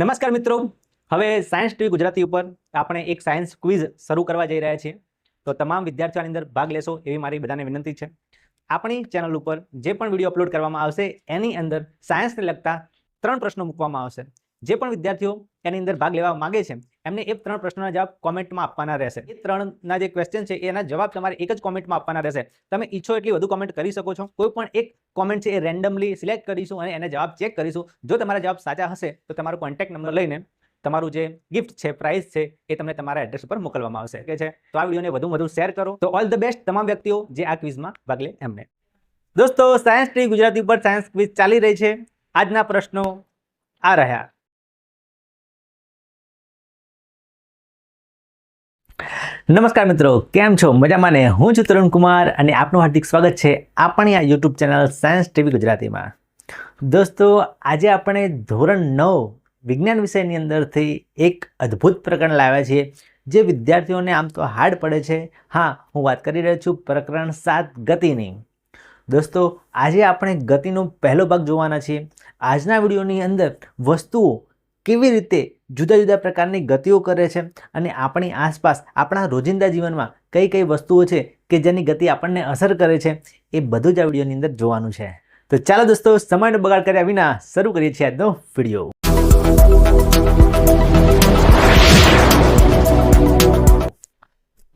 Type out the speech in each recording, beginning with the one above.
નમસ્કાર મિત્રો. હવે સાયન્સ ટીવી ગુજરાતી ઉપર આપણે એક સાયન્સ ક્વિઝ શરૂ કરવા જઈ રહ્યા છીએ. તો તમામ વિદ્યાર્થીઓની અંદર ભાગ લેશો એવી મારી બધાને વિનંતી છે. આપણી ચેનલ ઉપર જે પણ વીડિયો અપલોડ કરવામાં આવશે, એની અંદર સાયન્સને લગતા ત્રણ પ્રશ્નો મૂકવામાં આવશે. જે પણ વિદ્યાર્થીઓ એની અંદર ભાગ લેવા માંગે છે, એમને એ ત્રણ પ્રશ્નોના જવાબ કોમેન્ટમાં આપવાના રહેશે. એ ત્રણના જે ક્વેશ્ચન છે, એના જવાબ તમારે એક જ કોમેન્ટમાં આપવાના રહેશે. તમે ઈચ્છો એટલી વધુ કોમેન્ટ કરી શકો છો. કોઈ પણ એક કોમેન્ટ છે એ રેન્ડમલી સિલેક્ટ કરીશું અને એને જવાબ ચેક કરીશું. જો તમારા જવાબ સાચા હશે, તો તમારો કોન્ટેક્ટ નંબર લઈને તમારું જે ગિફ્ટ છે પ્રાઇઝ છે, એ તમને તમારા એડ્રેસ ઉપર મોકલવામાં આવશે. કે છે? તો આ વિડીયોને વધુ વધુ શેર કરો. તો ઓલ ધ બેસ્ટ તમામ વ્યક્તિઓ જે આ ક્વિઝમાં ભાગ લે એમને. દોસ્તો સાયન્સ ટ્રી ગુજરાતી ઉપર સાયન્સ ક્વિઝ ચાલી રહી છે. આજના પ્રશ્નો આ રહ્યા. નમસ્કાર મિત્રો, કેમ છો? મજામાં ને? હું છું તરુણ કુમાર અને આપનું હાર્દિક સ્વાગત છે આપણી આ યુટ્યુબ ચેનલ સાયન્સ ટીવી ગુજરાતીમાં. દોસ્તો, આજે આપણે ધોરણ નવ વિજ્ઞાન વિષયની અંદરથી એક અદ્ભુત પ્રકરણ લાવ્યા છીએ, જે વિદ્યાર્થીઓને આમ તો હાર્ડ પડે છે. હા, હું વાત કરી રહ્યો છું પ્રકરણ સાત ગતિની. દોસ્તો, આજે આપણે ગતિનો પહેલો ભાગ જોવાના છીએ. આજના વિડીયોની અંદર વસ્તુઓ કેવી રીતે જુદા જુદા પ્રકારની ગતિઓ કરે છે અને આપણી આસપાસ, આપણા રોજિંદા જીવનમાં કઈ કઈ વસ્તુઓ છે કે જેની ગતિ આપણને અસર કરે છે, એ બધું જ આ વિડીયોની અંદર જોવાનું છે. તો ચાલો દોસ્તો, સમયનો બગાડ કર્યા વિના શરૂ કરીએ છીએ આજનો વીડિયો.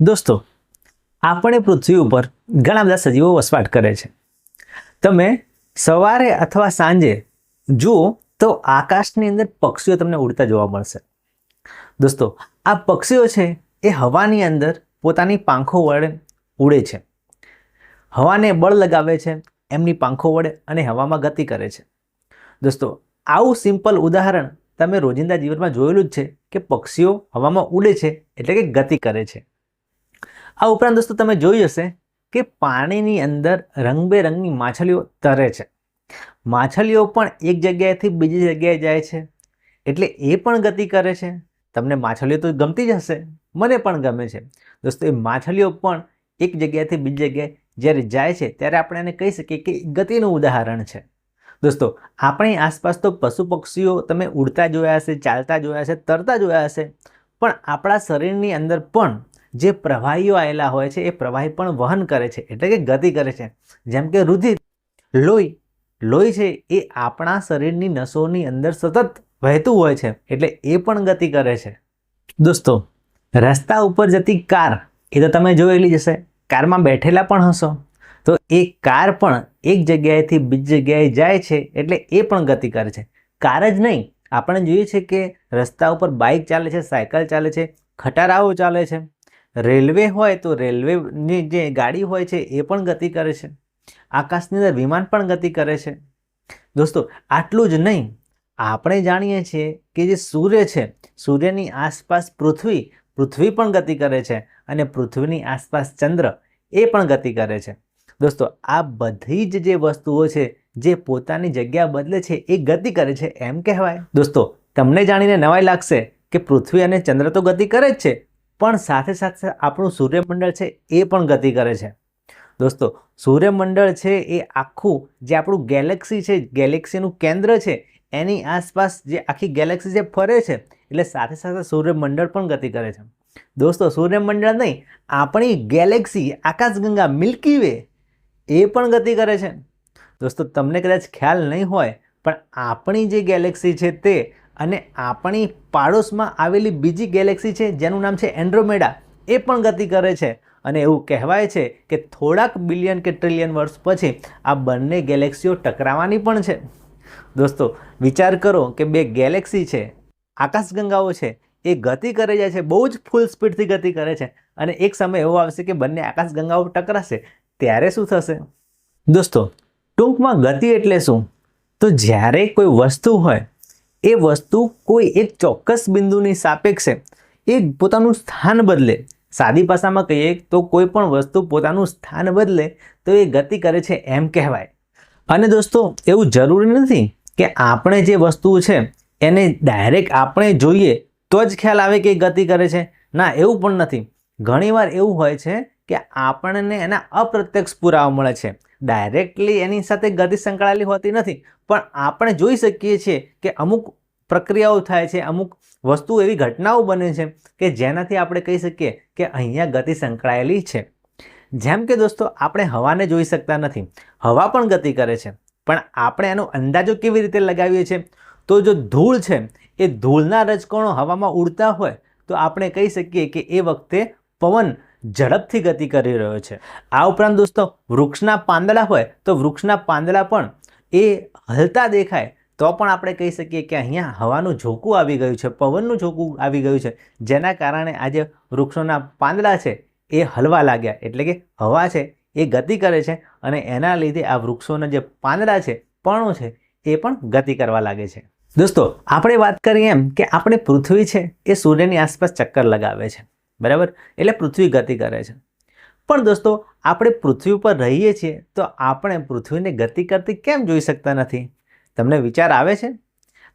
દોસ્તો, આપણે પૃથ્વી ઉપર ઘણા બધા સજીવો વસવાટ કરે છે. તમે સવારે અથવા સાંજે જુઓ તો આકાશની અંદર પક્ષીઓ તમને ઉડતા જોવા મળશે. દોસ્તો, આ પક્ષીઓ છે, એ હવાની અંદર પોતાની પાંખો વડે ઉડે છે. હવાને બળ લગાવે છે, એમની પાંખો વડે અને હવામાં ગતિ કરે છે. દોસ્તો, આવું સિમ્પલ ઉદાહરણ તમે રોજિંદા જીવનમાં જોયેલું જ છે કે પક્ષીઓ હવામાં ઉડે છે, એટલે કે ગતિ કરે છે. આ ઉપરાંત દોસ્તો, તમે જોયું હશે કે પાણીની અંદર રંગબેરંગની માછલીઓ તરે છે. માછલીઓ પણ એક જગ્યાએથી બીજી જગ્યાએ જાય છે. એટલે એ પણ ગતિ કરે છે. તમને માછલીઓ તો ગમતી જ હશે. મને પણ ગમે છે. દોસ્તો, એ માછલીઓ પણ એક જગ્યાએથી બીજી જગ્યાએ જ્યારે જાય છે, ત્યારે આપણે એને કહી શકીએ કે ગતિનું ઉદાહરણ છે. દોસ્તો, આપણી આસપાસ તો પશુ પક્ષીઓ તમે ઉડતા જોયા હશે, ચાલતા જોયા હશે, તરતા જોયા હશે, પણ આપણા શરીરની અંદર પણ જે પ્રવાહીઓ આવેલા હોય છે, એ પ્રવાહી પણ વહન કરે છે. એટલે કે ગતિ કરે છે. જેમ કે રુધિર, લોહી લોહી છે એ આપણા શરીરની નસોની અંદર સતત વહેતું હોય છે, એટલે એ પણ ગતિ કરે છે. દોસ્તો, રસ્તા ઉપર જતી કાર, એ તો તમે જોયેલી જ હશે, કારમાં બેઠેલા પણ હશો. તો એ કાર પણ એક જગ્યાએથી બીજી જગ્યાએ જાય છે, એટલે એ પણ ગતિ કરે છે. કાર જ નહીં, આપણે જોઈએ છે કે રસ્તા ઉપર બાઇક ચાલે છે, સાયકલ ચાલે છે, ખટારાઓ ચાલે છે. રેલવે હોય તો રેલવેની જે ગાડી હોય છે, એ પણ ગતિ કરે છે. આકાશની અંદર વિમાન પણ ગતિ કરે છે. દોસ્તો, આટલું જ નહીં. આપણે જાણીએ છીએ કે જે સૂર્ય છે, સૂર્યની આસપાસ પૃથ્વી પૃથ્વી પણ ગતિ કરે છે અને પૃથ્વીની આસપાસ ચંદ્ર એ પણ ગતિ કરે છે. દોસ્તો, આ બધી જ જે વસ્તુઓ છે, જે પોતાની જગ્યા બદલે છે, એ ગતિ કરે છે, એમ કહેવાય. દોસ્તો, તમને જાણીને નવાઈ લાગશે કે પૃથ્વી અને ચંદ્ર તો ગતિ કરે જ છે, પણ સાથે સાથે આપણું સૂર્યમંડળ છે, એ પણ ગતિ કરે છે. દોસ્તો, સૂર્યમંડળ છે એ આખું જે આપણું ગેલેક્સી છે, ગેલેક્સીનું કેન્દ્ર છે, એની આસપાસ જે આખી ગેલેક્સી જે ફરે છે, એટલે સાથે સાથે સૂર્યમંડળ પણ ગતિ કરે છે. દોસ્તો, સૂર્યમંડળ નહીં, આપણી ગેલેક્સી, આકાશગંગા, મિલ્કી વે, એ પણ ગતિ કરે છે. દોસ્તો, તમને કદાચ ખ્યાલ નહીં હોય, પણ આપણી જે ગેલેક્સી છે તે અને આપણી પાડોશમાં આવેલી બીજી ગેલેક્સી છે, જેનું નામ છે એન્ડ્રોમેડા, એ પણ ગતિ કરે છે. અને એવું કહેવાય છે કે થોડાક બિલિયન કે ટ્રિલિયન વર્ષ પછી આ બંને ગેલેક્સીઓ ટકરાવાની પણ છે. દોસ્તો, વિચાર કરો કે બે ગેલેક્સી છે, આકાશગંગાઓ છે, એ ગતિ કરે જાય છે, બહુ જ ફૂલ સ્પીડથી ગતિ કરે છે અને એક સમય એવો આવશે કે બંને આકાશગંગાઓ ટકરાશે, ત્યારે શું થશે? દોસ્તો, ટૂંકમાં ગતિ એટલે શું? તો જ્યારે કોઈ વસ્તુ હોય, એ વસ્તુ કોઈ એક ચોક્કસ બિંદુની સાપેક્ષે એ પોતાનું સ્થાન બદલે સાદી ભાષામાં કહીએ તો કોઈ પણ વસ્તુ પોતાનું સ્થાન બદલે તો એ ગતિ કરે છે એમ કહેવાય. અને દોસ્તો, એવું જરૂરી નથી કે આપણે જે વસ્તુ છે એને ડાયરેક્ટ આપણે જોઈએ તો જ ખ્યાલ આવે કે ગતિ કરે છે. ના, એવું પણ નથી. ઘણીવાર એવું હોય છે કે આપણને એના અપ્રત્યક્ષ પુરાવા મળે છે. ડાયરેક્ટલી એની સાથે ગતિ સંકળાયેલી હોતી નથી. પણ આપણે જોઈ શકીએ છીએ કે અમુક પ્રક્રિયાઓ થાય છે. અમુક વસ્તુ એવી ઘટનાઓ બને છે કે જેનાથી આપણે કહી શકીએ કે અહીંયા ગતિ સંકળાયેલી છે. જેમ કે દોસ્તો, આપણે હવાને જોઈ શકતા નથી. હવા પણ ગતિ કરે છે. પણ આપણે એનો અંદાજો કેવી રીતે લગાવીએ છીએ? તો જો ધૂળ છે, એ ધૂળના રજકણો હવામાં ઉડતા હોય, તો આપણે કહી શકીએ કે એ વખતે પવન ઝડપથી ગતિ કરી રહ્યો છે. આ ઉપરાંત દોસ્તો, વૃક્ષના પાંદડા હોય, તો વૃક્ષના પાંદડા પણ એ હલતા દેખાય તો પણ આપણે કહી શકીએ કે અહીંયા હવાનું ઝોકું આવી ગયું છે, પવનનું ઝોકું આવી ગયું છે. જેના કારણે આજે વૃક્ષોના પાંદડા છે એ હલવા લાગ્યા. એટલે કે હવા છે એ ગતિ કરે છે અને એના લીધે આ વૃક્ષોના જે પાંદડા છે, પર્ણો છે, એ પણ ગતિ કરવા લાગે છે. દોસ્તો, આપણે વાત કરીએ એમ કે આપણે પૃથ્વી છે એ સૂર્યની આસપાસ ચક્કર લગાવે છે. બરાબર? એટલે પૃથ્વી ગતિ કરે છે. પણ દોસ્તો, આપણે પૃથ્વી ઉપર રહીએ છીએ તો આપણે પૃથ્વીને ગતિ કરતી કેમ જોઈ શકતા નથી? તમને વિચાર આવે છે?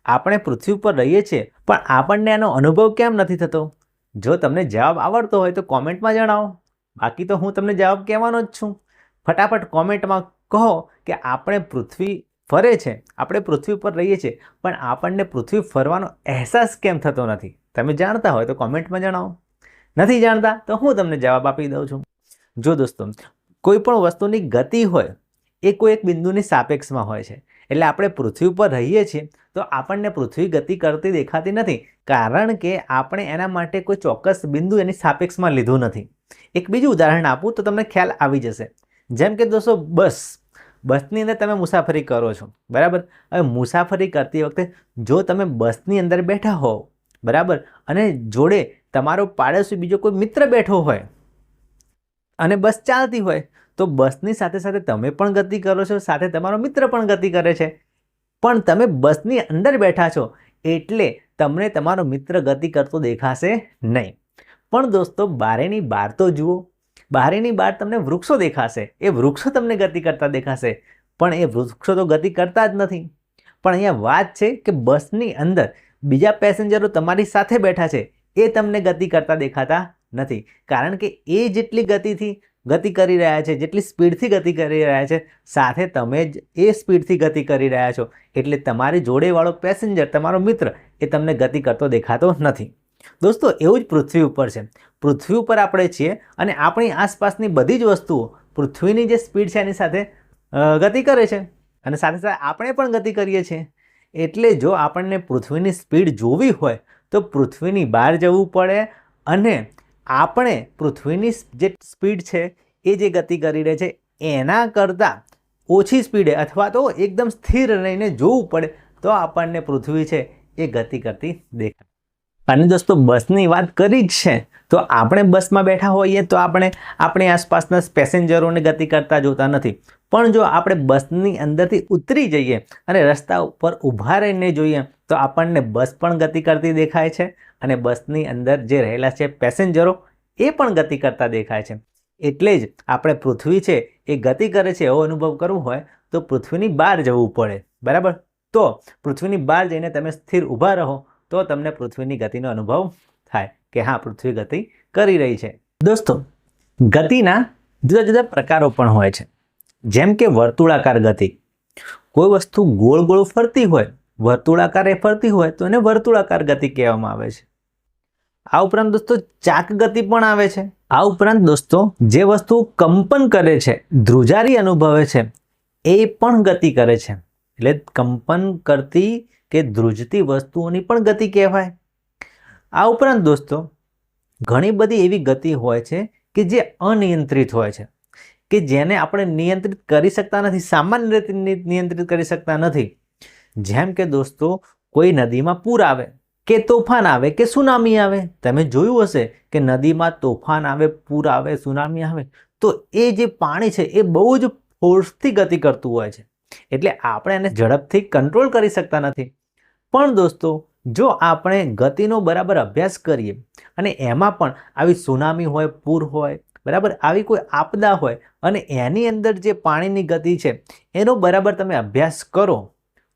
આપણે પૃથ્વી ઉપર રહીએ છીએ, પણ આપણને એનો અનુભવ કેમ નથી થતો? જો તમને જવાબ આવડતો હોય તો કોમેન્ટમાં જણાવો. બાકી તો હું તમને જવાબ કહેવાનો જ છું. ફટાફટ કોમેન્ટમાં કહો કે આપણે પૃથ્વી ફરે છે, આપણે પૃથ્વી ઉપર રહીએ છીએ, પણ આપણને પૃથ્વી ફરવાનો અહેસાસ કેમ થતો નથી? તમે જાણતા હોય તો કોમેન્ટમાં જણાવો. નથી જાણતા તો હું તમને જવાબ આપી દઉં છું. જો દોસ્તો, કોઈ પણ વસ્તુની ગતિ હોય, એ કોઈ એક બિંદુની સાપેક્ષમાં હોય છે. એટલે આપણે પૃથ્વી ઉપર રહીએ છીએ, તો આપણને પૃથ્વી ગતિ કરતી દેખાતી નથી, કારણ કે આપણે એના માટે કોઈ ચોક્કસ બિંદુ એની સાપેક્ષમાં લીધું નથી. એક બીજું ઉદાહરણ આપું તો તમને ખ્યાલ આવી જશે. જેમ કે દોસ્તો, બસ. બસની અંદર તમે મુસાફરી કરો છો, બરાબર? હવે મુસાફરી કરતી વખતે જો તમે બસની અંદર બેઠા હો બરાબર? અને જોડે તમારો પાડોશી બીજો કોઈ મિત્ર બેઠો હોય અને બસ ચાલતી હોય તો બસની સાથે સાથે તમે પણ ગતિ કરો છો, સાથે તમારો મિત્ર પણ ગતિ કરે છે. પણ તમે બસની અંદર બેઠા છો, એટલે તમને તમારો મિત્ર ગતિ કરતો દેખાશે નહીં. પણ દોસ્તો, બારેની બહાર તો જુઓ. બારેની બહાર તમને વૃક્ષો દેખાશે. એ વૃક્ષો તમને ગતિ કરતા દેખાશે. પણ એ વૃક્ષો તો ગતિ કરતા જ નથી. પણ અહીંયા વાત છે કે બસની અંદર બીજા પેસેન્જરો તમારી સાથે બેઠા છે. એ તમને ગતિ કરતા દેખાતા નથી. કારણ કે એ જેટલી ગતિથી ગતિ કરી રહ્યા છે, જેટલી સ્પીડથી ગતિ કરી રહ્યા છે, સાથે તમે જ એ સ્પીડથી ગતિ કરી રહ્યા છો. એટલે તમારી જોડેવાળો પેસેન્જર, તમારો મિત્ર એ તમને ગતિ કરતો દેખાતો નથી. દોસ્તો, એવું જ પૃથ્વી ઉપર છે. પૃથ્વી ઉપર આપણે છીએ અને આપણી આસપાસની બધી જ વસ્તુઓ પૃથ્વીની જે સ્પીડ છે એની સાથે ગતિ કરે છે. અને સાથે સાથે આપણે પણ ગતિ કરીએ છીએ. એટલે જો આપણને પૃથ્વીની સ્પીડ જોવી હોય, તો પૃથ્વીની બહાર જવું પડે અને આપણે પૃથ્વીની જે સ્પીડ છે, એ જે ગતિ કરી રહે છે, એના કરતાં ઓછી સ્પીડે અથવા તો એકદમ સ્થિર રહીને જોવું પડે, તો આપણને પૃથ્વી છે, એ ગતિ કરતી દેખાય. અને દોસ્તો, બસની વાત કરી જ છે. તો આપણે બસમાં બેઠા હોઈએ તો આપણે આપણી આસપાસના પેસેન્જરોને ગતિ કરતા જોતા નથી. પણ જો આપણે બસની અંદરથી ઉતરી જઈએ અને રસ્તા ઉપર ઊભા રહીને જોઈએ તો આપણને બસ પણ ગતિ કરતી દેખાય છે અને બસની અંદર જે રહેલા છે પેસેન્જરો એ પણ ગતિ કરતા દેખાય છે. એટલે જ આપણે પૃથ્વી છે એ ગતિ કરે છે એવો અનુભવ કરવો હોય તો પૃથ્વીની બહાર જવું પડે. બરાબર? તો પૃથ્વીની બહાર જઈને તમે સ્થિર ઊભા રહો તો તમને પૃથ્વીની ગતિનો અનુભવ થાય કે હા, પૃથ્વી ગતિ કરી રહી છે. દોસ્તો, ગતિના જુદા જુદા પ્રકારો પણ હોય છે. જેમ કે વર્તુળાકાર ગતિ. કોઈ વસ્તુ ગોળ ગોળ ફરતી હોય, વર્તુળાકારે ફરતી હોય, તો એને વર્તુળાકાર ગતિ કહેવામાં આવે છે. આ ઉપરાંત દોસ્તો, ચાક ગતિ પણ આવે છે. આ ઉપરાંત દોસ્તો, જે વસ્તુ કંપન કરે છે, ધ્રુજારી અનુભવે છે, એ પણ ગતિ કરે છે. એટલે કંપન કરતી કે ધ્રુજતી વસ્તુઓની પણ ગતિ કહેવાય. આ ઉપરાંત દોસ્તો, ઘણી બધી એવી ગતિ હોય છે કે જે અનિયંત્રિત હોય છે, કે જેને આપણે નિયંત્રિત કરી શકતા નથી, સામાન્ય રીતે નિયંત્રિત કરી શકતા નથી. જેમ કે દોસ્તો, કોઈ નદીમાં પૂર આવે, કે તોફાન આવે, કે સુનામી આવે. તમે જોયું હશે કે નદીમાં તોફાન આવે, પૂર આવે, સુનામી આવે, તો એ જે પાણી છે એ બહુ જ ફોર્સથી ગતિ કરતું હોય છે. એટલે આપણે એને ઝડપથી કંટ્રોલ કરી શકતા નથી. પણ દોસ્તો, જો આપણે ગતિનો બરાબર અભ્યાસ કરીએ અને એમાં પણ આવી સુનામી હોય, પૂર હોય, બરાબર, આવી કોઈ આપદા હોય અને એની અંદર જે પાણીની ગતિ છે, એનો બરાબર તમે અભ્યાસ કરો,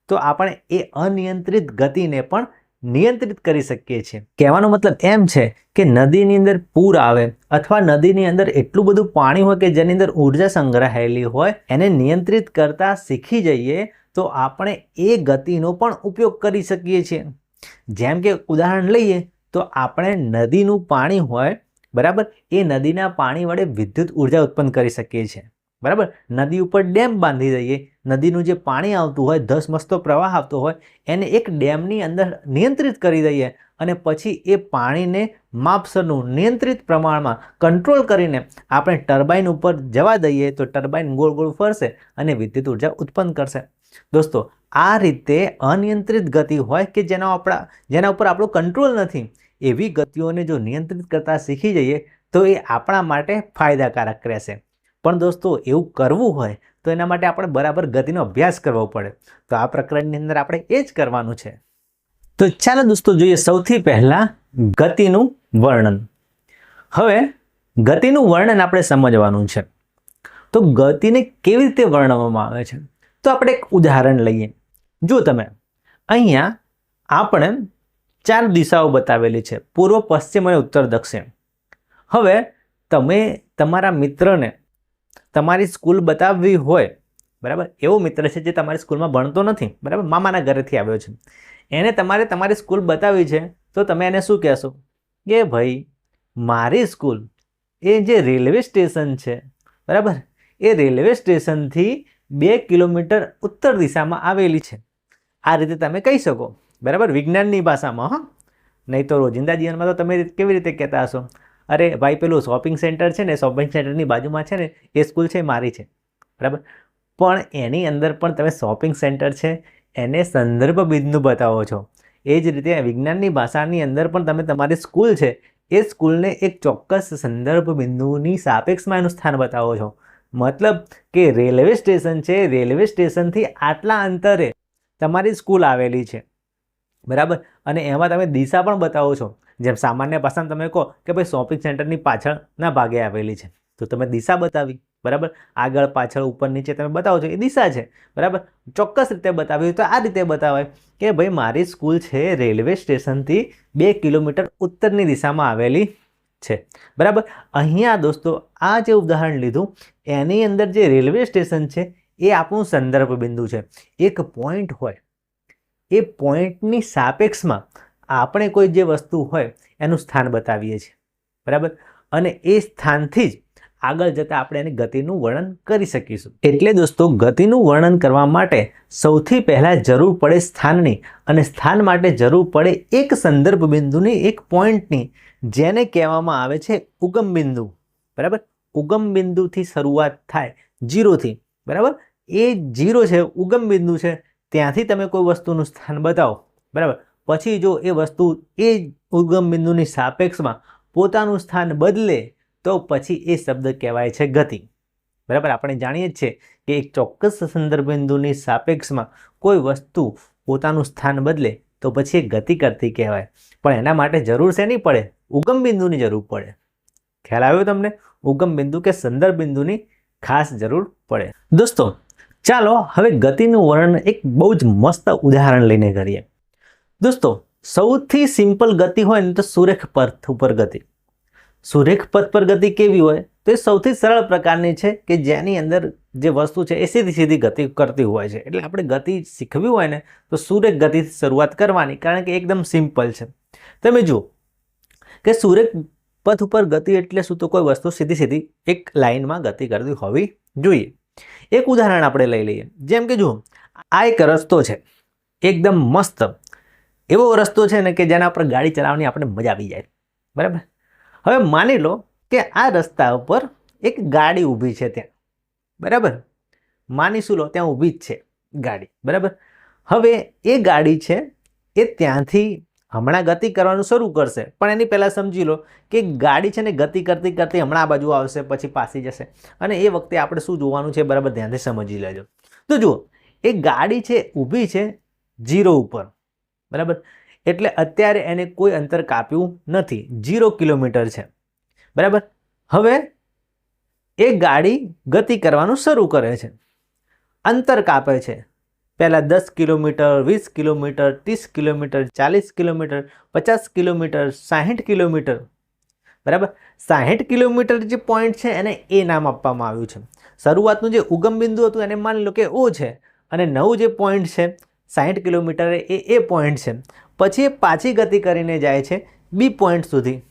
તો આપણે એ અનિયંત્રિત ગતિને પણ નિયંત્રિત કરી શકીએ છીએ. કહેવાનો મતલબ એમ છે કે નદીની અંદર પૂર આવે અથવા નદીની અંદર એટલું બધું પાણી હોય કે જેની અંદર ઊર્જા સંગ્રહાયેલી હોય, એને નિયંત્રિત કરતા શીખી જઈએ તો આપણે એ ગતિનો પણ ઉપયોગ કરી શકીએ છીએ. જેમ કે ઉદાહરણ લઈએ, તો આપણે નદીનું પાણી હોય, બરાબર, એ નદીના પાણી વડે વિદ્યુત ઊર્જા ઉત્પન્ન કરી શકીએ છીએ. બરાબર, નદી ઉપર ડેમ બાંધી દઈએ, નદીનું જે પાણી આવતું હોય, ધસમસતો પ્રવાહ આવતો હોય, એને એક ડેમની અંદર નિયંત્રિત કરી દઈએ અને પછી એ પાણીને માપસરનું નિયંત્રિત પ્રમાણમાં કંટ્રોલ કરીને આપણે ટર્બાઇન ઉપર જવા દઈએ, તો ટર્બાઇન ગોળ ગોળ ફરશે અને વિદ્યુત ઊર્જા ઉત્પન્ન કરશે. દોસ્તો, આ રીતે અનિયંત્રિત ગતિ હોય કે જેના આપણા, જેના ઉપર આપણો કંટ્રોલ નથી, એવી ગતિઓને જો નિયંત્રિત કરતાં શીખી જઈએ, તો એ આપણા માટે ફાયદાકારક રહેશે. પણ દોસ્તો, એવું કરવું હોય, તો એના માટે આપણે બરાબર ગતિનો અભ્યાસ કરવો પડે. તો આ પ્રકરણની અંદર આપણે એ જ કરવાનું છે. તો ચાલો દોસ્તો, જોઈએ સૌથી પહેલાં ગતિનું વર્ણન. હવે, ગતિનું વર્ણન આપણે સમજવાનું છે. તો ગતિને કેવી રીતે વર્ણવવામાં આવે છે? તો આપણે એક ઉદાહરણ લઈએ. જો તમે, અહીંયા આપણે ચાર દિશાઓ બતાવેલી છે, પૂર્વ, પશ્ચિમ અને ઉત્તર, દક્ષિણ. હવે તમે તમારા મિત્રને તમારી સ્કૂલ બતાવવી હોય, બરાબર? એવો મિત્ર છે જે તમારી સ્કૂલમાં ભણતો નથી, બરાબર? મામાના ઘરેથી આવ્યો છે. એને તમારે તમારી સ્કૂલ બતાવી છે, તો તમે એને શું કહેશો? કે ભાઈ, મારી સ્કૂલ એ જે રેલવે સ્ટેશન છે, બરાબર? એ રેલવે સ્ટેશનથી બે કિલોમીટર ઉત્તર દિશામાં આવેલી છે. આ રીતે તમે કહી શકો. બરાબર? વિજ્ઞાનની ભાષામાં, હા? નહીં તો રોજિંદા જીવનમાં તો તમે કેવી રીતે કહેતા હશો? અરે ભાઈ, પેલું શોપિંગ સેન્ટર છે ને શોપિંગ સેન્ટરની બાજુમાં છે ને, એ સ્કૂલ છે મારી છે. બરાબર? પણ એની અંદર પણ તમે શોપિંગ સેન્ટર છે, એને સંદર્ભ બિંદુ બતાવો છો. એ જ રીતે વિજ્ઞાનની ભાષાની અંદર પણ તમે તમારી સ્કૂલ છે, એ સ્કૂલને એક ચોક્કસ સંદર્ભ બિંદુની સાપેક્ષમાં એનું સ્થાન બતાવો છો. મતલબ કે રેલવે સ્ટેશન છે, રેલવે સ્ટેશનથી આટલા અંતરે તમારી સ્કૂલ આવેલી છે. બરાબર? અને એમાં તમે દિશા પણ બતાવો છો. જેમ સામાન્ય ભાષામાં તમે કહો કે ભાઈ શોપિંગ સેન્ટરની પાછળના ભાગે આવેલી છે. તો તમે દિશા બતાવી. બરાબર? આગળ, પાછળ, ઉપર, નીચે તમે બતાવો છો. એ દિશા છે. બરાબર? ચોક્કસ રીતે બતાવી તો આ રીતે બતાવાય કે ભાઈ મારી સ્કૂલ છે રેલવે સ્ટેશનથી બે કિલોમીટર ઉત્તરની દિશામાં આવેલી છે. બરાબર? અહીંયા દોસ્તો, આ જે ઉદાહરણ લીધું, એની અંદર જે રેલવે સ્ટેશન છે, એ આપણું સંદર્ભ બિંદુ છે. એક પોઈન્ટ હોય, એ પોઈન્ટની સાપેક્ષમાં આપણે કોઈ જે વસ્તુ હોય, એનું સ્થાન બતાવીએ છીએ. બરાબર? અને એ સ્થાનથી જ આગળ જતાં આપણે એની ગતિનું વર્ણન કરી શકીશું. એટલે દોસ્તો, ગતિનું વર્ણન કરવા માટે સૌથી પહેલાં જરૂર પડે સ્થાનની અને સ્થાન માટે જરૂર પડે એક સંદર્ભ બિંદુની એક પોઈન્ટની, જેને કહેવામાં આવે છે ઉગમ બિંદુ. બરાબર? ઉગમ બિંદુથી શરૂઆત થાય જીરોથી. બરાબર? એ જીરો છે, ઉગમ બિંદુ છે, ત્યાંથી તમે કોઈ વસ્તુનું સ્થાન બતાવો. બરાબર? પછી જો એ વસ્તુ એ ઉગમ બિંદુની સાપેક્ષમાં પોતાનું સ્થાન બદલે તો પછી એ શબ્દ કહેવાય છે ગતિ. બરાબર? આપણે જાણીએ જ છે કે એક ચોક્કસ સંદર્ભ બિંદુની સાપેક્ષમાં કોઈ વસ્તુ પોતાનું સ્થાન બદલે તો પછી એ ગતિ કરતી કહેવાય. પણ એના માટે જરૂર શેની પડે? ઉગમ બિંદુની જરૂર પડે. ખ્યાલ આવ્યો તમને? ઉગમ બિંદુ કે સંદર્ભ બિંદુની ખાસ જરૂર પડે. દોસ્તો, ચાલો હવે ગતિનું વર્ણન એક બહુ જ મસ્ત ઉદાહરણ લઈને કરીએ. દોસ્તો, સૌથી સિમ્પલ ગતિ હોય ને તો સુરેખ પર્થ ઉપર ગતિ. સુરેખ પથ પર ગતિ કેવી હોય, તો એ સૌથી સરળ પ્રકારની છે કે જેની અંદર જે વસ્તુ છે એ સીધી સીધી ગતિ કરતી હોય છે. એટલે આપણે ગતિ શીખવી હોય ને, તો સુરેખ ગતિથી શરૂઆત કરવાની, કારણ કે એકદમ સિમ્પલ છે. તમે જુઓ કે સુરેખ પથ ઉપર ગતિ એટલે શું? તો કોઈ વસ્તુ સીધી સીધી એક લાઇનમાં ગતિ કરતી હોવી જોઈએ. એક ઉદાહરણ આપણે લઈ લઈએ. જેમ કે જુઓ, આ એક રસ્તો છે, એકદમ મસ્ત. એવો રસ્તો છે ને કે જેના પર ગાડી ચલાવવાની આપણે મજા આવી જાય. બરાબર? હવે માની લો કે આ રસ્તા ઉપર એક ગાડી ઊભી છે ત્યાં. બરાબર? માનીશું લો ત્યાં ઊભી જ છે ગાડી. બરાબર? હવે એ ગાડી છે એ ત્યાંથી હમણાં ગતિ કરવાનું શરૂ કરશે. પણ એની પહેલાં સમજી લો કે ગાડી છે ને ગતિ કરતી કરતી હમણાં આ બાજુ આવશે, પછી પાસી જશે. અને એ વખતે આપણે શું જોવાનું છે બરાબર ધ્યાનથી સમજી લેજો. તો જુઓ, એ ગાડી છે, ઊભી છે, જીરો ઉપર. બરાબર? એટલે અત્યારે એને કોઈ અંતર કાપ્યું નથી. જીરો કિલોમીટર છે. બરાબર? હવે એ ગાડી ગતિ કરવાનું શરૂ કરે છે. અંતર કાપે છે. પહેલાં દસ કિલોમીટર, વીસ કિલોમીટર, ત્રીસ કિલોમીટર, ચાલીસ કિલોમીટર, પચાસ કિલોમીટર, સાહીઠ કિલોમીટર. બરાબર? સાહીઠ કિલોમીટર જે પોઈન્ટ છે એને એ નામ આપવામાં આવ્યું છે. શરૂઆતનું જે ઉગમ બિંદુ હતું એને માની લો કે ઓ છે. અને નવું જે પોઈન્ટ છે, સાહીઠ કિલોમીટર એ એ પોઈન્ટ છે. પછી એ પાછી ગતિ કરીને જાય છે બી પોઈન્ટ સુધી.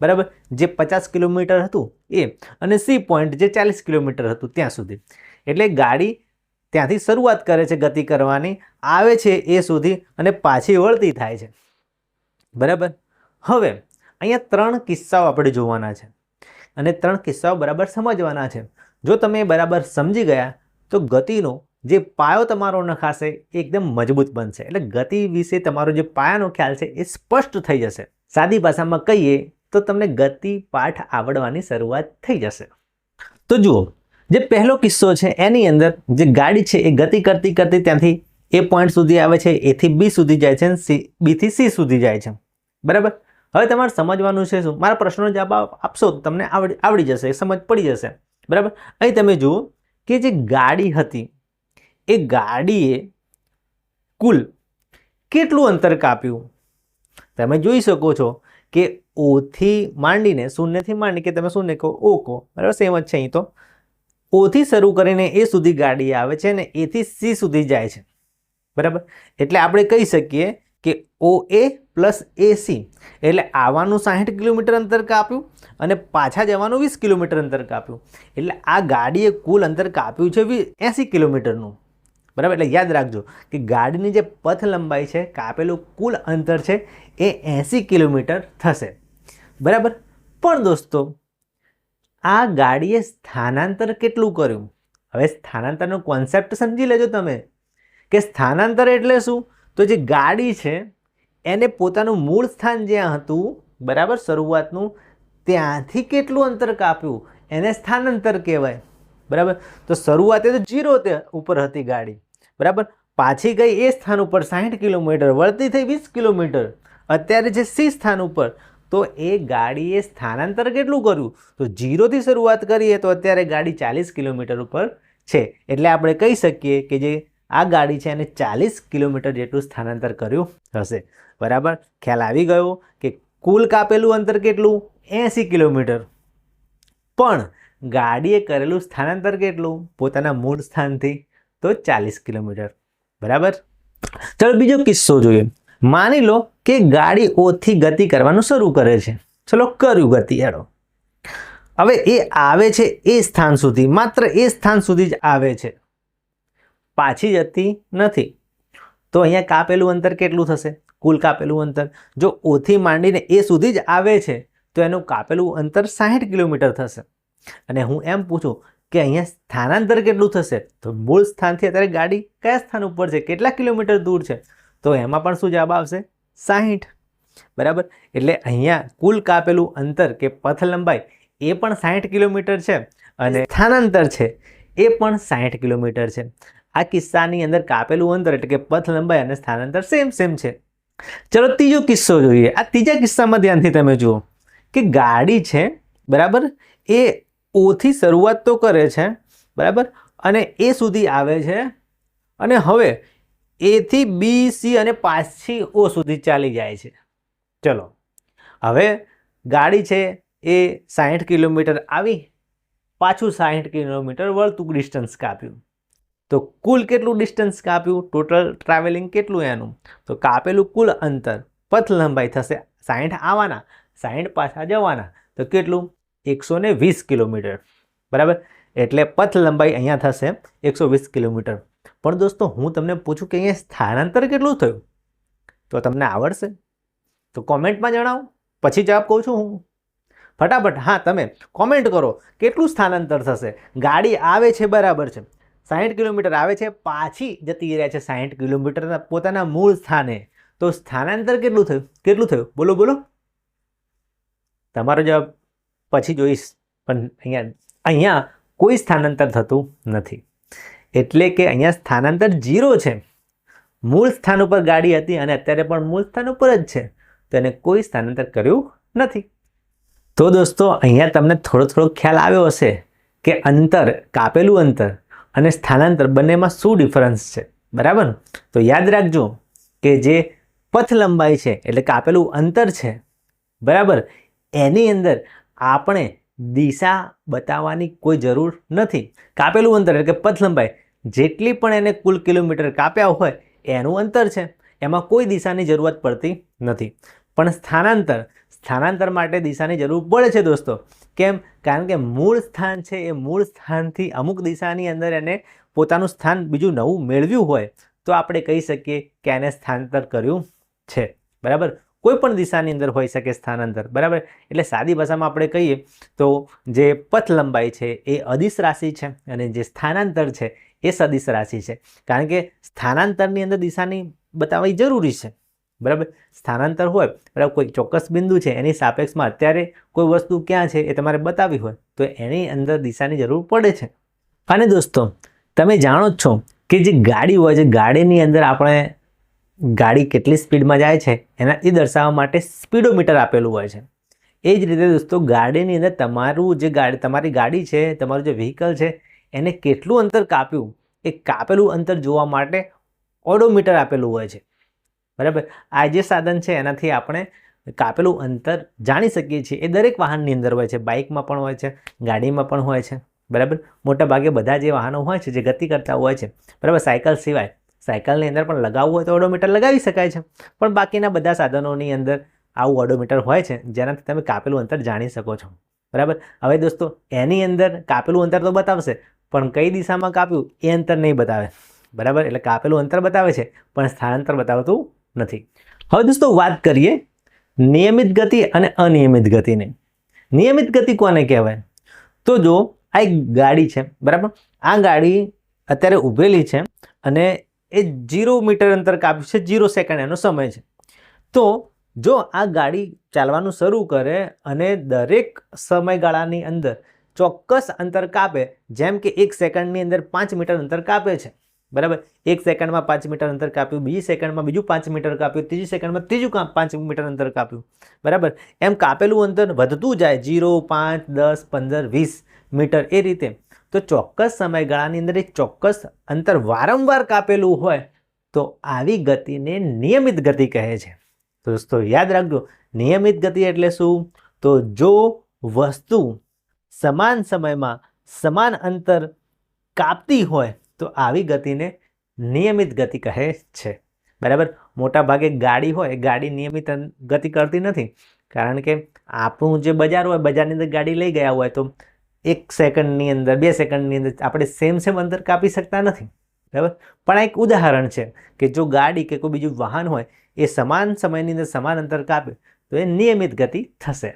બરાબર? જે પચાસ કિલોમીટર હતું એ અને સી પોઈન્ટ જે ચાલીસ કિલોમીટર હતું ત્યાં સુધી. એટલે ગાડી ત્યાંથી શરૂઆત કરે છે ગતિ કરવાની, આવે છે એ સુધી અને પાછી વળતી થાય છે. બરાબર? હવે અહીંયા ત્રણ કિસ્સાઓ આપણે જોવાના છે. અને ત્રણ કિસ્સાઓ બરાબર સમજવાના છે. જો તમે બરાબર સમજી ગયા, તો ગતિનો જે પાયો તમારો નખાશે એ એકદમ મજબૂત બનશે. એટલે ગતિ વિશે તમારો જે પાયાનો ખ્યાલ છે એ સ્પષ્ટ થઈ જશે. સાદી ભાષામાં કહીએ તો તમને ગતિ પાઠ આવડવાની શરૂઆત થઈ જશે. તો જુઓ, જે પહેલો કિસ્સો છે એની અંદર જે ગાડી છે એ ગતિ કરતી કરતી ત્યાંથી એ પોઈન્ટ સુધી આવે છે એથી બી સુધી જાય છે સી બીથી સી સુધી જાય છે. બરાબર? હવે તમારે સમજવાનું છે શું? મારા પ્રશ્નનો જવાબ આપશો તો તમને આવડી આવડી જશે સમજ પડી જશે. બરાબર? અહીં તમે જુઓ કે જે ગાડી હતી એ ગાડીએ કુલ કેટલું અંતર કાપ્યું? તમે જોઈ શકો છો કે ઓથી માંડીને શૂન્યથી માંડી કે તમે શૂન્ય કહો ઓ કહો, બરાબર સેમ જ છે અહીં તો. ઓથી શરૂ કરીને એ સુધી ગાડી આવે છે અને એથી સી સુધી જાય છે. બરાબર? એટલે આપણે કહી શકીએ કે ઓ એ પ્લસ એ સી એટલે આવવાનું સાહીઠ કિલોમીટર અંતર કાપ્યું અને પાછા જવાનું વીસ કિલોમીટર અંતર કાપ્યું. એટલે આ ગાડીએ કુલ અંતર કાપ્યું છે એંસી કિલોમીટરનું. બરાબર? એટલે યાદ રાખજો કે ગાડીની જે પથ લંબાઈ છે, કાપેલું કુલ અંતર છે, એ એંસી કિલોમીટર થશે. બરાબર? પણ દોસ્તો, આ ગાડીએ સ્થાનાંતર કેટલું કર્યું? હવે સ્થાનાંતરનો કોન્સેપ્ટ સમજી લેજો તમે. કે સ્થાનાંતર એટલે શું? તો જે ગાડી છે, એને પોતાનું મૂળ સ્થાન જ્યાં હતું, બરાબર? શરૂઆતનું, ત્યાંથી કેટલું અંતર કાપ્યું? એને સ્થાનાંતર કહેવાય. બરાબર? તો શરૂઆતે તો જીરો ઉપર હતી ગાડી. બરાબર? પાછી ગઈ એ સ્થાન ઉપર સાહીઠ કિલોમીટર, વળતી થઈ વીસ કિલોમીટર. અત્યારે જે સી સ્થાન ઉપર, તો એ ગાડીએ સ્થાનાંતર કેટલું કર્યું? તો જીરોથી શરૂઆત કરીએ તો અત્યારે ગાડી ચાલીસ કિલોમીટર ઉપર છે. એટલે આપણે કહી શકીએ કે જે આ ગાડી છે એને ચાલીસ કિલોમીટર જેટલું સ્થાનાંતર કર્યું હશે. બરાબર? ખ્યાલ આવી ગયો કે કુલ કાપેલું અંતર કેટલું? એંસી કિલોમીટર. પણ ગાડીએ કરેલું સ્થાનાંતર કેટલું? પોતાના મૂળ સ્થાનથી. તો ચાલીસ કિલોમીટર. બરાબર? ચાલો, બીજો કિસ્સો જોઈએ. માની લો કે ગાડી ઓથી ગતિ કરવાનું શરૂ કરે છે. ચલો, કર્યું ગતિ, હેડો. હવે એ આવે છે એ સ્થાન સુધી. માત્ર એ સ્થાન સુધી જ આવે છે. પાછી જતી નથી. તો અહીંયા કાપેલું અંતર કેટલું થશે? કુલ કાપેલું અંતર. જો ઓથી માંડીને એ સુધી જ આવે છે, તો એનું કાપેલું અંતર સાહીઠ કિલોમીટર થશે. અને હું એમ પૂછું કે અહીંયા સ્થાનાંતર કેટલું થશે? તો મૂળ સ્થાનથી અત્યારે ગાડી કયા સ્થાન ઉપર છે? કેટલા કિલોમીટર દૂર છે? તો એમાં પણ શું જવાબ આવશે? સાહીઠ. બરાબર? એટલે અહીંયા કુલ કાપેલું અંતર કે પથ લંબાઈ એ પણ સાહીઠ કિલોમીટર છે અને સ્થાનાંતર છે એ પણ સાહીઠ કિલોમીટર છે. આ કિસ્સાની અંદર કાપેલું અંતર એટલે કે પથ લંબાઈ અને સ્થાનાંતર સેમ સેમ છે. ચલો ત્રીજો કિસ્સો જોઈએ. આ ત્રીજા કિસ્સામાં ધ્યાનથી તમે જુઓ કે ગાડી છે, બરાબર? એ ઓથી શરૂઆત તો કરે છે, બરાબર? અને એ સુધી આવે છે. અને હવે એથી બી, સી અને પાછી ઓ સુધી ચાલી જાય છે. ચલો, હવે ગાડી છે એ સાહીઠ કિલોમીટર આવી, પાછું સાહીઠ કિલોમીટર વળતું ડિસ્ટન્સ કાપ્યું. તો કુલ કેટલું ડિસ્ટન્સ કાપ્યું? ટોટલ ટ્રાવેલિંગ કેટલું એનું? તો કાપેલું કુલ અંતર. પથ લંબાઈ થશે સાહીઠ આવવાના, સાહીઠ પાછા જવાના. તો કેટલું? એકસો વીસ કિલોમીટર. બરાબર? એટલે પથ લંબાઈ અહીંયા થશે એકસો વીસ કિલોમીટર. પણ દોસ્તો, હું તમને પૂછું કે અહીંયા સ્થાનાંતર કેટલું થયું? તો તમને આવડશે. તો કોમેન્ટમાં જણાવો. પછી જવાબ કહું છું હું. ફટાફટ, હા, તમે કોમેન્ટ કરો. કેટલું સ્થાનાંતર થશે? ગાડી આવે છે, બરાબર છે. સાહીઠ કિલોમીટર આવે છે, પાછી જતી રહ્યા છે સાહીઠ કિલોમીટરના પોતાના મૂળ સ્થાને. તો સ્થાનાંતર કેટલું થયું? કેટલું થયું? બોલો બોલો. તમારો જવાબ પછી જોઈશ. પણ અહીંયા અહીંયા કોઈ સ્થાનાંતર થતું નથી. એટલે કે અહીંયા સ્થાનાંતર જીરો છે. મૂળ સ્થાન ઉપર ગાડી હતી અને અત્યારે પણ મૂળ સ્થાન ઉપર જ છે. તો એને કોઈ સ્થાનાંતર કર્યું નથી. તો દોસ્તો, અહીંયા તમને થોડો થોડો ખ્યાલ આવ્યો હશે કે અંતર, કાપેલું અંતર અને સ્થાનાંતર બંનેમાં શું ડિફરન્સ છે? બરાબર? તો યાદ રાખજો કે જે પથ લંબાઈ છે, એટલે કાપેલું અંતર છે. બરાબર? એની અંદર આપણે દિશા બતાવવાની કોઈ જરૂર નથી. કાપેલું અંતર એટલે કે પથ લંબાઈ, જેટલી પણ એને કુલ કિલોમીટર કાપ્યા હોય, એનું અંતર છે. એમાં કોઈ દિશાની જરૂરત પડતી નથી. પણ સ્થાનાંતર સ્થાનાંતર માટે દિશાની જરૂર પડે છે દોસ્તો. કેમ? કારણ કે મૂળ સ્થાન છે, એ મૂળ સ્થાનથી અમુક દિશાની અંદર એને પોતાનું સ્થાન બીજું નવું મેળવ્યું હોય, તો આપણે કહી શકીએ કે એને સ્થાનાંતર કર્યું છે. બરાબર? કોઈ પણ દિશાની અંદર હોઈ શકે સ્થાનાંતર, બરાબર? એટલે સાદી ભાષામાં આપણે કહીએ તો જે પથ લંબાઈ છે એ અદિશ રાશિ છે અને જે સ્થાનાંતર છે એ સદિશ રાશિ છે. કારણ કે સ્થાનાંતરની અંદર દિશાની બતાવવી જરૂરી છે, બરાબર? સ્થાનાંતર હોય, બરાબર? કોઈ ચોક્કસ બિંદુ છે, એની સાપેક્ષમાં અત્યારે કોઈ વસ્તુ ક્યાં છે એ તમારે બતાવવી હોય, તો એની અંદર દિશાની જરૂર પડે છે. અને દોસ્તો, તમે જાણો જ છો કે જે ગાડી હોય છે, ગાડીની અંદર આપણે ગાડી કેટલી સ્પીડમાં જાય છે, એના એ દર્શાવવા માટે સ્પીડોમીટર આપેલું હોય છે. એ જ રીતે દોસ્તો, ગાડીની અંદર તમારું જે ગાડી, તમારી ગાડી છે, તમારું જે વ્હીકલ છે, એને કેટલું અંતર કાપ્યું, એ કાપેલું અંતર જોવા માટે ઓડોમીટર આપેલું હોય છે. બરાબર? આ જે સાધન છે, એનાથી આપણે કાપેલું અંતર જાણી શકીએ છીએ. એ દરેક વાહનની અંદર હોય છે, બાઇકમાં પણ હોય છે, ગાડીમાં પણ હોય છે. બરાબર? મોટાભાગે બધા જે વાહનો હોય છે, જે ગતિ કરતા હોય છે, બરાબર? સાયકલ સિવાય સાયકલની અંદર પણ લગાવવું હોય તો ઓડોમીટર લગાવી શકાય છે. પણ બાકીના બધા સાધનોની અંદર આવું ઓડોમીટર હોય છે, જેનાથી તમે કાપેલું અંતર જાણી શકો છો. બરાબર? હવે દોસ્તો, એની અંદર કાપેલું અંતર તો બતાવશે, પણ કઈ દિશામાં કાપ્યું એ અંતર નહીં બતાવે. બરાબર? એટલે કાપેલું અંતર બતાવે છે, પણ સ્થળાંતર બતાવતું નથી. હવે દોસ્તો, વાત કરીએ નિયમિત ગતિ અને અનિયમિત ગતિની. નિયમિત ગતિ કોને કહેવાય? તો જો, આ એક ગાડી છે, બરાબર? આ ગાડી અત્યારે ઊભેલી છે અને એ જીરો મીટર અંતર કાપ્યું છે, જીરો સેકન્ડ એનો સમય છે. તો જો આ ગાડી ચાલવાનું શરૂ કરે અને દરેક સમયગાળાની અંદર ચોક્કસ અંતર કાપે, જેમ કે એક સેકન્ડની અંદર પાંચ મીટર અંતર કાપે છે. બરાબર? એક સેકન્ડમાં પાંચ મીટર અંતર કાપ્યું, બીજી સેકન્ડમાં બીજું પાંચ મીટર કાપ્યું, ત્રીજી સેકન્ડમાં ત્રીજું પાંચ મીટર અંતર કાપ્યું. બરાબર? એમ કાપેલું અંતર વધતું જાય, જીરો, પાંચ, દસ, પંદર, વીસ મીટર એ રીતે. તો ચોક્કસ સમયગાળાની અંદર એક ચોક્કસ અંતર વારંવાર કાપેલું હોય તો આવી ગતિને નિયમિત ગતિ કહે છે. તો દોસ્તો, યાદ રાખજો, નિયમિત ગતિ એટલે શું? તો જો વસ્તુ સમાન સમયમાં સમાન અંતર કાપતી હોય તો આવી ગતિને નિયમિત ગતિ કહે છે. બરાબર? મોટા ભાગે ગાડી હોય ગાડી નિયમિત ગતિ કરતી નથી. કારણ કે આપણું જે બજાર હોય, બજારની અંદર ગાડી લઈ ગયા હોય તો એક સેકન્ડની અંદર, બે સેકન્ડની અંદર આપણે સેમ સેમ અંતર કાપી શકતા નથી. બરાબર? પણ આ એક ઉદાહરણ છે કે જો ગાડી કે કોઈ બીજું વાહન હોય, એ સમાન સમયની અંદર સમાન અંતર કાપે, તો એ નિયમિત ગતિ થશે.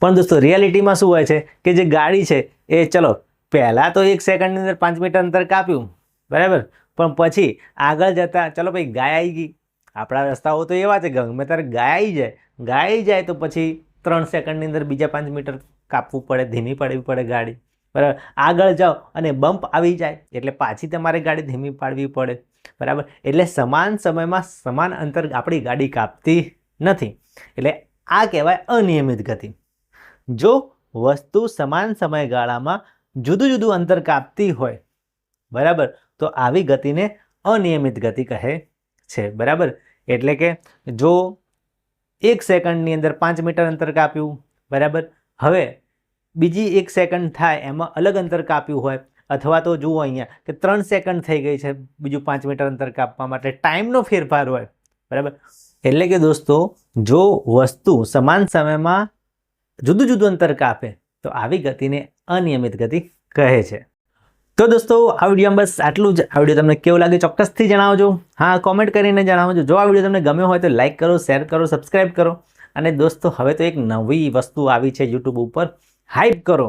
પણ દોસ્તો રિયાલિટીમાં શું હોય છે કે જે ગાડી છે, એ ચલો, પહેલાં તો એક સેકન્ડની અંદર પાંચ મીટર અંતર કાપ્યું, બરાબર? પણ પછી આગળ જતાં, ચલો ભાઈ, ગાય આવી ગઈ. આપણા રસ્તાઓ તો એવા છે ગમે ત્યારે ગાય આવી જાય, ગાય જાય તો પછી ત્રણ સેકન્ડની અંદર બીજા પાંચ મીટર કાપવું પડે, ધીમી પાડવી પડે ગાડી. બરાબર? આગળ જાઓ અને બમ્પ આવી જાય એટલે પાછી તમારે ગાડી ધીમી પાડવી પડે. બરાબર? એટલે સમાન સમયમાં સમાન અંતર આપણી ગાડી કાપતી નથી. એટલે આ કહેવાય અનિયમિત ગતિ. જો વસ્તુ સમાન સમયગાળામાં જુદું જુદું અંતર કાપતી હોય, બરાબર? તો આવી ગતિને અનિયમિત ગતિ કહે છે. બરાબર? એટલે કે જો એક સેકન્ડની અંદર પાંચ મીટર અંતર કાપ્યું, બરાબર? હવે બીજી એક સેકન્ડ થાય એમાં અલગ અંતર કાપ્યું હોય, અથવા તો જુઓ અહીંયા કે ત્રણ સેકન્ડ થઈ ગઈ છે બીજું પાંચ મીટર અંતર કાપવા માટે. ટાઈમનો ફેરફાર હોય. બરાબર? એટલે કે દોસ્તો, જો વસ્તુ સમાન સમયમાં જુદું જુદું અંતર કાપે, તો આવી ગતિને અનિયમિત ગતિ કહે છે. તો દોસ્તો, આ વિડીયોમાં બસ આટલું જ. આ વીડિયો તમને કેવું લાગે ચોક્કસથી જણાવજો. હા કોમેન્ટ કરીને જણાવજો. જો આ વીડિયો તમને ગમ્યો હોય તો લાઇક કરો શેર કરો સબસ્ક્રાઈબ કરો. અને દોસ્તો, હવે તો એક નવી વસ્તુ આવી છે યુટ્યુબ ઉપર. હાઇપ કરો.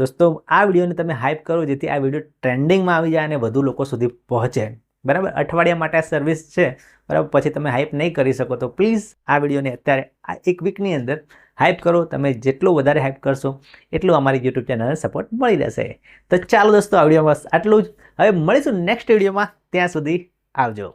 દોસ્તો, આ વિડીયોને તમે હાઇપ કરો જેથી આ વીડિયો ટ્રેન્ડિંગમાં આવી જાય અને વધુ લોકો સુધી પહોંચે. બરાબર? અઠવાડિયા માટે આ સર્વિસ છે. બરાબર? પછી તમે હાઇપ નહીં કરી શકો તો પ્લીઝ આ વિડીયોને અત્યારે આ એક વીકની અંદર હાઇપ કરો. તમે જેટલું વધારે હાઇપ કરશો, એટલું અમારી યુટ્યુબ ચેનલને સપોર્ટ મળી રહેશે. તો ચાલો દોસ્તો, આ વિડીયોમાં આટલું જ. હવે મળીશું નેક્સ્ટ વિડીયોમાં. ત્યાં સુધી આવજો.